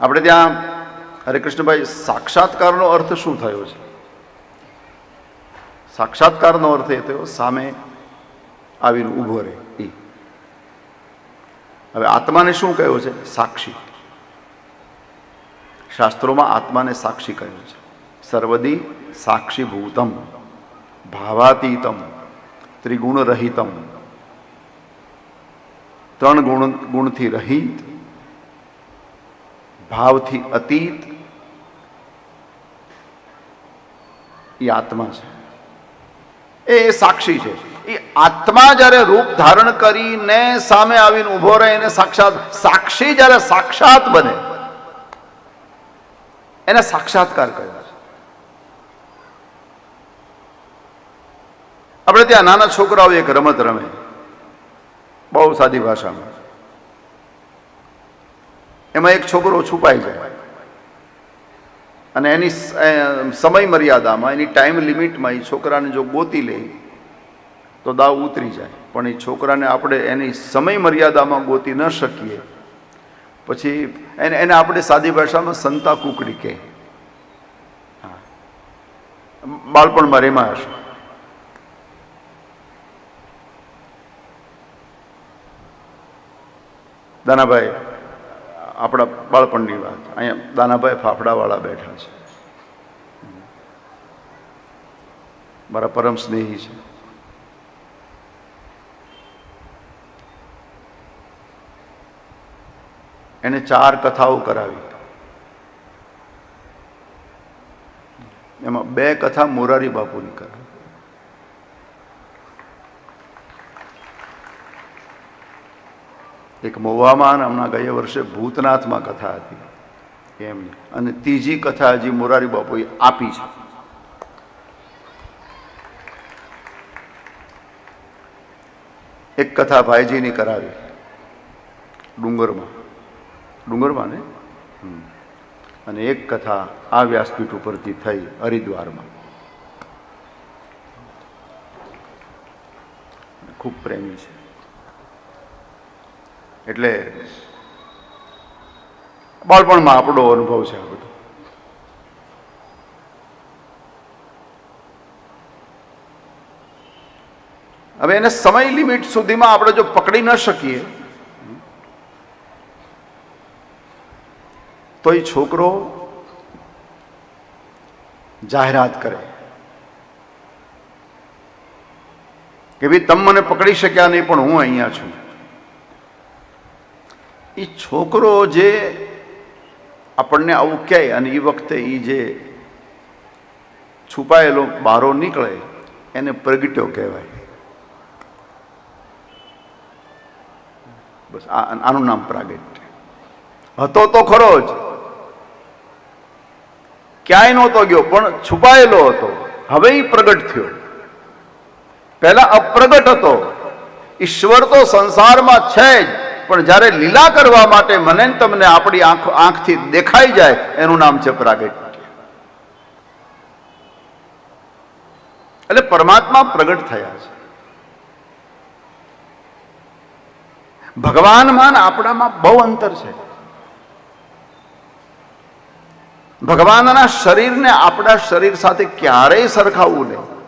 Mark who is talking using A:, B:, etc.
A: આપણે ત્યાં હરે કૃષ્ણભાઈ સાક્ષાત્કારનો અર્થ શું થયો છે? સાક્ષાત્કારનો અર્થ એ થયો, સામે આવીને ઊભો રહે એ હવે આત્માને શું કહ્યું છે? સાક્ષી. શાસ્ત્રોમાં આત્માને સાક્ષી કહ્યું છે. સર્વદી સાક્ષીભૂતમ, ભાવાતીતમ ત્રિગુણ રહિતમ ત્રણ ગુણ, ગુણથી રહિત ભાવથી અતીત એ આત્મા છે. એ સાક્ષી છે. એ આત્મા જ્યારે રૂપ ધારણ કરીને સામે આવીને ઊભો રહે, એને સાક્ષાત, સાક્ષી જ્યારે સાક્ષાત બને, એને સાક્ષાત્કાર કર્યો છે. આપણે ત્યાં નાના છોકરાઓ એક રમત રમે. બહુ સાદી ભાષામાં. એમાં એક છોકરો છુપાઈ જાય અને એની સમય મર્યાદામાં એની ટાઈમ લિમિટમાં એ છોકરાને જો ગોતી લે, તો દાવ ઉતરી જાય. પણ એ છોકરાને આપણે એની સમય મર્યાદામાં ગોતી ન શકીએ. પછી એને એને આપણે સાદી ભાષામાં સંતા કુકડી કહે. બાળપણમાં રેમાં હશે દાનાભાઈ આપણા બાળપણની વાત. અહીંયા દાનાભાઈ ફાફડાવાળા બેઠા છે. મારા પરમ સ્નેહી છે. એને ચાર કથાઓ કરાવી. એમાં બે કથા મોરારી બાપુની કરાવી. એક મોવામાં હમણાં ગયા વર્ષે ભૂતનાથમાં કથા હતી. એમની અને ત્રીજી કથા હજી મોરારી બાપુએ આપી છે. એક કથા ભાઈજીની કરાવી. ડુંગરમાં. ડુંગરમાં ને. અને એક કથા આ વ્યાસપીઠ ઉપરથી થઈ હરિદ્વારમાં. ખૂબ પ્રેમી છે. એટલે બાળપણમાં આપણો અનુભવ છે આ બધો. હવે એને સમય લિમિટ સુધીમાં આપણે જો પકડી ન શકીએ, તો એ છોકરો જાહેરાત કરે કે ભાઈ તમે મને પકડી શક્યા નહીં, પણ હું અહીંયા છું. એ છોકરો જે આપણને આવું કહે અને એ વખતે એ જે છુપાયેલો બારો નીકળે, એને પ્રગટ્યો કહેવાય. બસ આનું નામ પ્રાગટ્ય. હતો તો ખરો જ. ક્યાંય નહોતો ગયો, પણ છુપાયેલો હતો. હવે એ પ્રગટ થયો. પહેલા અપ્રગટ હતો. ઈશ્વર તો સંસારમાં છે જ. પણ જ્યારે લીલા કરવા માટે મને તમને આપણી આંખ આંખથી દેખાઈ જાય, એનું નામ છે પ્રાગટ્ય એટલે પરમાત્મા પ્રગટ થયા છે. ભગવાનમાં આપણામાં બહુ અંતર છે. ભગવાનના શરીરને આપણા શરીર સાથે ક્યારેય સરખાવવું નહીં.